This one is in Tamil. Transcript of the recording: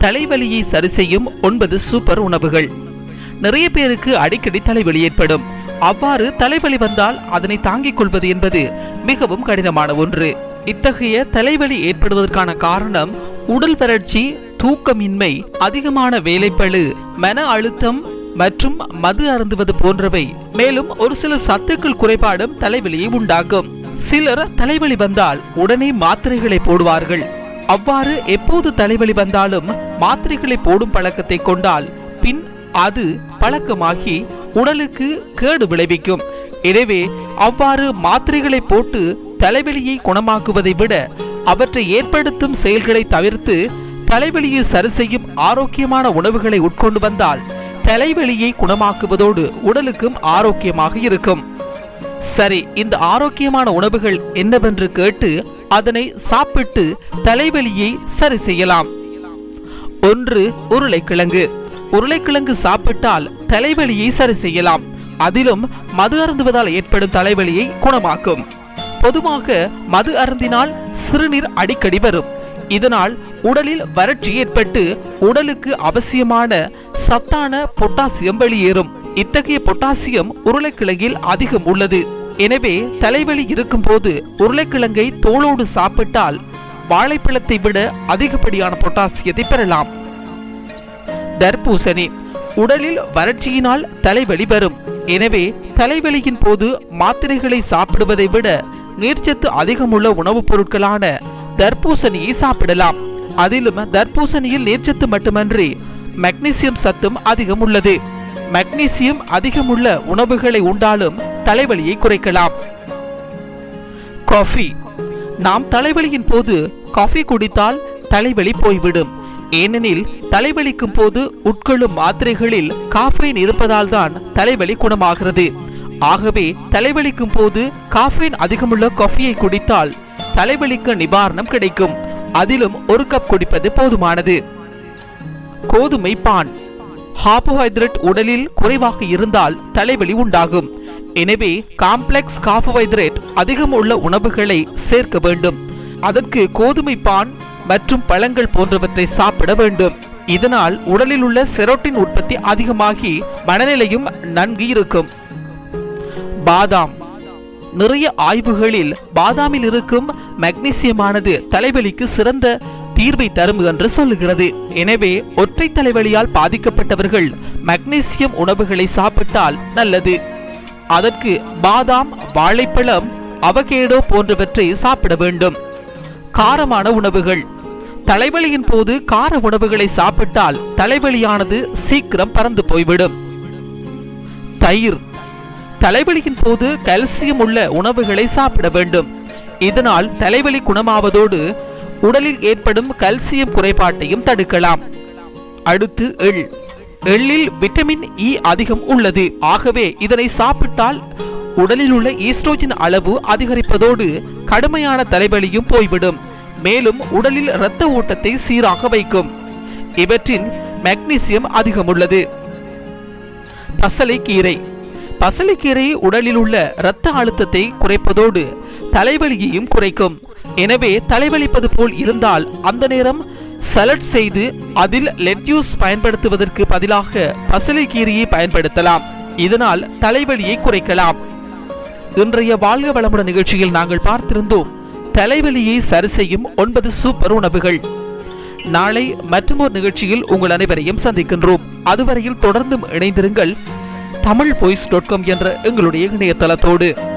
தலைவலியை சரி செய்யும் ஒன்பது சூப்பர் உணவுகள். நிறைய பேருக்கு அடிக்கடி தலைவலி ஏற்படும். அவ்வாறு தலைவலி வந்தால் அதனை தாங்கிக் கொள்வது என்பது மிகவும் கடினமான ஒன்று. இத்தகைய தலைவலி ஏற்படுவதற்கான காரணம் உடல் வறட்சி தூக்கமின்மை அதிகமான வேலைப்பழு மன அழுத்தம் மற்றும் மது அருந்துவது போன்றவை. மேலும் ஒரு சில சத்துக்கள் குறைபாடும் தலைவலியை உண்டாக்கும். சிலர் தலைவலி வந்தால் உடனே மாத்திரைகளை போடுவார்கள். அவ்வாறு எப்போது தலைவலி வந்தாலும் மாத்திரைகளை போடும் பழக்கத்தை கொண்டால் பின் அது பழக்கமாகி உடலுக்கு கேடு விளைவிக்கும். எனவே அவ்வாறு மாத்திரைகளை போட்டு தலைவலியை குணமாக்குவதை விட அவற்றை ஏற்படுத்தும் செயல்களை தவிர்த்து தலைவலியை சரி செய்யும் ஆரோக்கியமான உணவுகளை உட்கொண்டு வந்தால் தலைவலியை குணமாக்குவதோடு உடலுக்கும் ஆரோக்கியமாக இருக்கும். சரி இந்த ஆரோக்கியமான உணவுகள் என்னவென்று கேட்டு அதனை சாப்பிட்டு தலைவலியை சரி செய்யலாம். ஒன்று உருளைக்கிழங்கு. உருளைக்கிழங்கு சாப்பிட்டால் தலைவலியை சரி செய்யலாம். அதிலும் மது அருந்துவதால் ஏற்படும் தலைவலியை குணமாக்கும். பொதுவாக மது அருந்தினால் சிறுநீர் அடிக்கடி வரும். இதனால் உடலில் வறட்சி ஏற்பட்டு உடலுக்கு அவசியமான சத்தான பொட்டாசியம் வெளியேறும். இத்தகைய பொட்டாசியம் உருளைக்கிழங்கில் அதிகம் உள்ளது. எனவே தலைவலி இருக்கும் போது உருளைக்கிழங்கை தோளோடு சாப்பிட்டால் வாழைப்பழத்தை விட அதிகப்படியான பொட்டாசியத்தை பெறலாம். தர்பூசணி. உடலில் வறட்சியினால் தலைவலி வரும். எனவே தலைவலியின் போது மாத்திரைகளை சாப்பிடுவதை விட நீர்ச்சத்து அதிகமுள்ள உணவுப் பொருட்களான தர்பூசணியை சாப்பிடலாம். அதிலும் தர்பூசணியில் நீர்ச்சத்து மட்டுமன்றி மெக்னீசியம் சத்தும் அதிகம் உள்ளது. மெக்னீசியம் அதிகமுள்ள உணவுகளை உண்டாலும் தலைவலியை குறைக்கலாம். காஃபி. நாம் தலைவலியின் போது காஃபி குடித்தால் தலைவலி போய்விடும். ஏனெனில் தலைவலிக்கும் போது உட்கொள்ளும் மாத்திரைகளில் காஃபைன் இருப்பதால் தான் தலைவலி குணமாகிறது. ஆகவே தலைவலிக்கும் போது காஃபைன் அதிகமுள்ள காஃபியை குடித்தால் தலைவலிக்கு நிவாரணம் கிடைக்கும். அதிலும் ஒரு கப் குடிப்பது போதுமானது. கோதுமை பான். கார்போஹைட்ரேட் உடலில் குறைவாக இருந்தால் தலைவலி உண்டாகும். எனவே காம்ப்ளெக்ஸ் கார்போஹைட்ரேட் அதிகம் உள்ள உணவுகளை சேர்க்க வேண்டும். அதற்கு கோதுமை பான் மற்றும் பழங்கள் போன்றவற்றை சாப்பிட வேண்டும். இதனால் உடலில் உள்ள செரோட்டின் உற்பத்தி அதிகமாகி மனநிலையும் நன்கு இருக்கும். பாதாம். நிறைய ஆய்வுகளில் பாதாமில் இருக்கும் மெக்னீசியமானது தலைவலிக்கு சிறந்த தீர்வை தரும் என்று சொல்லுகிறது. எனவே ஒற்றை தலைவலியால் பாதிக்கப்பட்டவர்கள் மக்னீசியம் உணவுகளை சாப்பிட்டால் நல்லது. அதற்கு பாதாம் வாழைப்பழம் அவகேடோ போன்றவற்றை சாப்பிட வேண்டும். காரமான உணவுகள். தலைவலியின் போது கார உணவுகளை சாப்பிட்டால் தலைவலியானது சீக்கிரம் பறந்து போய்விடும். தயிர். தலைவலியின் போது கல்சியம் உள்ள உணவுகளை சாப்பிட வேண்டும். இதனால் தலைவலி குணமாவதோடு உடலில் ஏற்படும் கல்சியம் குறைபாட்டையும் தடுக்கலாம். அடுத்து எள். எள்ளில் விட்டமின் இ அதிகம் உள்ளது. ஆகவே இதனை சாப்பிட்டால் உடலில் உள்ள ஈஸ்ட்ரோஜன் அளவு அதிகரிப்பதோடு கடுமையான தலைவலியும் போய்விடும். மேலும் உடலில் இரத்த ஓட்டத்தை சீராக வைக்கும். இவற்றின் மெக்னீசியம் அதிகம் உள்ளது பசலைக்கீரை. பசலைக்கீரை உடலில் உள்ள இரத்த அழுத்தத்தை குறைப்பதோடு தலைவலியையும் குறைக்கும். எனவே தலைவலிப்பது போல் இருந்தால் அந்த நேரம் சலட் செய்து அதில் லெட்யூஸ் பயன்படுத்துவதற்கு பதிலாக பசலை பசலைக்கீரையை பயன்படுத்தலாம். இதனால் தலைவலியை குறைக்கலாம். இன்றைய வாழ்க வளமுடன் நிகழ்ச்சியில் நாங்கள் பார்த்திருந்தோம் தலைவலியை சரி செய்யும் ஒன்பது சூப்பர் உணவுகள். நாளை மற்றொரு நிகழ்ச்சியில் உங்கள் அனைவரையும் சந்திக்கின்றோம். அதுவரையில் தொடர்ந்தும் இணைந்திருங்கள் தமிழ் பொய்ஸ் டாட் காம் என்ற எங்களுடைய இணையதளத்தோடு.